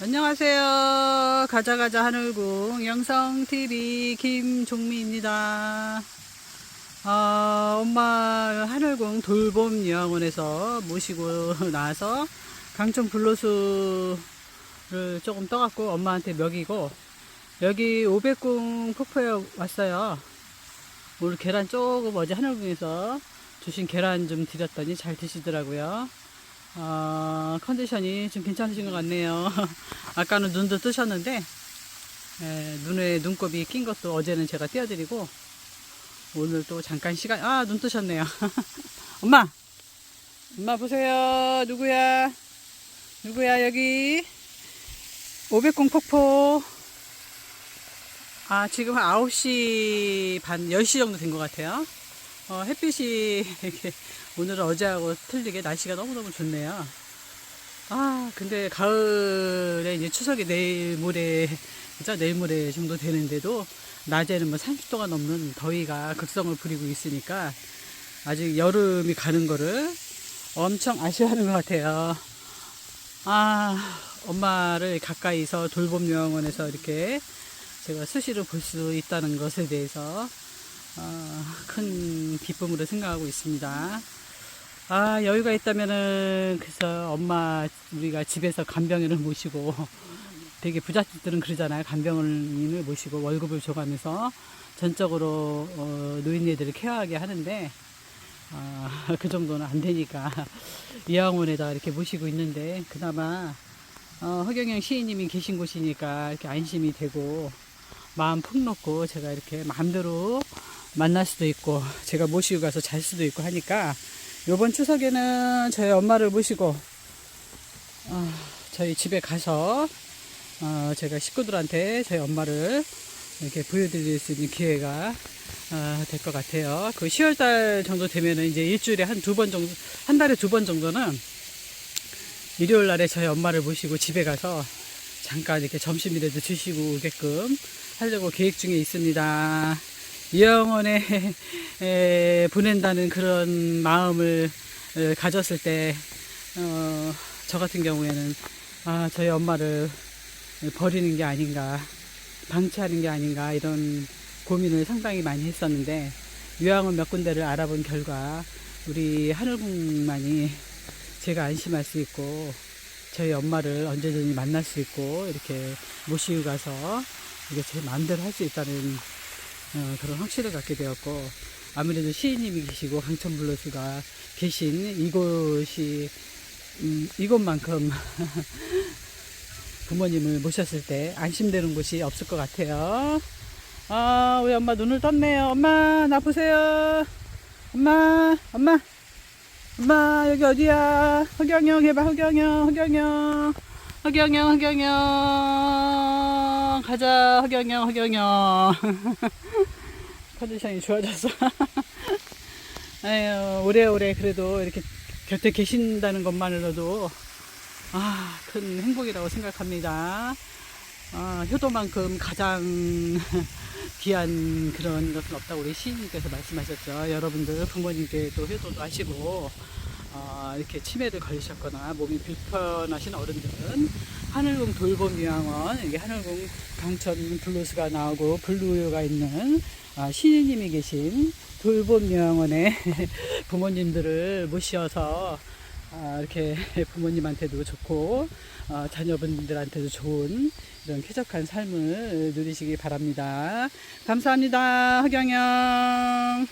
안녕하세요. 가자가자 하늘궁 영성TV 김종미입니다. 어, 엄마 하늘궁 돌봄 요양원에서 모시고 나서 강촌 블로수를 조금 떠갖고 엄마한테 먹이고 여기 오백궁 폭포에 왔어요. 오늘 계란 조금 어제 하늘궁에서 주신 계란 좀 드렸더니 잘 드시더라고요. 어, 컨디션이 좀 괜찮으신 것 같네요. 아까는 눈도 뜨셨는데, 에, 눈에 눈곱이 낀 것도 어제는 제가 띄워드리고, 오늘 또 잠깐 시간, 아, 눈 뜨셨네요. 엄마! 엄마 보세요. 누구야? 누구야, 여기? 오백공 폭포. 아, 지금 한 9시 반, 10시 정도 된 것 같아요. 어, 햇빛이 오늘은 어제하고 틀리게 날씨가 너무너무 좋네요. 아, 근데 가을에 이제 추석이 내일 모레, 그죠? 내일 모레 정도 되는데도 낮에는 뭐 30도가 넘는 더위가 극성을 부리고 있으니까 아직 여름이 가는 거를 엄청 아쉬워하는 것 같아요. 아, 엄마를 가까이서 돌봄 요양원에서 이렇게 제가 수시로 볼 수 있다는 것에 대해서 어, 큰 기쁨으로 생각하고 있습니다. 아, 여유가 있다면은, 그래서 엄마, 우리가 집에서 간병인을 모시고, 되게 부잣집들은 그러잖아요. 간병인을 모시고 월급을 줘가면서 전적으로, 어, 노인네들을 케어하게 하는데, 아, 그 정도는 안 되니까, 요양원에다가 이렇게 모시고 있는데, 그나마, 어, 허경영 시인님이 계신 곳이니까 이렇게 안심이 되고, 마음 푹 놓고 제가 이렇게 마음대로 만날 수도 있고 제가 모시고 가서 잘 수도 있고 하니까 이번 추석에는 저희 엄마를 모시고 어, 저희 집에 가서 어, 제가 식구들한테 저희 엄마를 이렇게 보여드릴 수 있는 기회가 어, 될 것 같아요. 그 10월달 정도 되면은 이제 일주일에 한 두 번 정도, 한 달에 두 번 정도는 일요일 날에 저희 엄마를 모시고 집에 가서 잠깐 이렇게 점심이라도 드시고 오게끔 하려고 계획 중에 있습니다. 이영원에 에, 보낸다는 그런 마음을 에, 가졌을 때, 어, 저 같은 경우에는, 아, 저희 엄마를 버리는 게 아닌가, 방치하는 게 아닌가, 이런 고민을 상당히 많이 했었는데, 요양원 몇 군데를 알아본 결과, 우리 하늘궁만이 제가 안심할 수 있고, 저희 엄마를 언제든지 만날 수 있고, 이렇게 모시고 가서, 이게 제 마음대로 할 수 있다는 어, 그런 확신을 갖게 되었고 아무래도 시인님이 계시고 강천블러스가 계신 이곳이 음, 이곳만큼 부모님을 모셨을 때 안심되는 곳이 없을 것 같아요. 아, 우리 엄마 눈을 떴네요. 엄마, 나 보세요. 엄마, 엄마, 엄마, 여기 어디야? 허경영 해봐, 허경영, 허경영. 허경영, 허경영. 가자, 허경영, 허경영. 컨디션이 좋아져서. 아유, 오래오래 그래도 이렇게 곁에 계신다는 것만으로도, 아, 큰 행복이라고 생각합니다. 아, 효도만큼 가장 귀한 그런 것은 없다고 우리 시인님께서 말씀하셨죠. 여러분들 부모님께 또 효도도 하시고, 어, 이렇게 치매를 걸리셨거나 몸이 불편하신 어른들은 하늘궁 돌봄 요양원, 여기 하늘궁 강천 블루스가 나오고 블루가 있는 아, 시인님이 계신 돌봄 요양원에 부모님들을 모셔서 아, 이렇게 부모님한테도 좋고 어, 자녀분들한테도 좋은 이런 쾌적한 삶을 누리시기 바랍니다. 감사합니다. 허경영.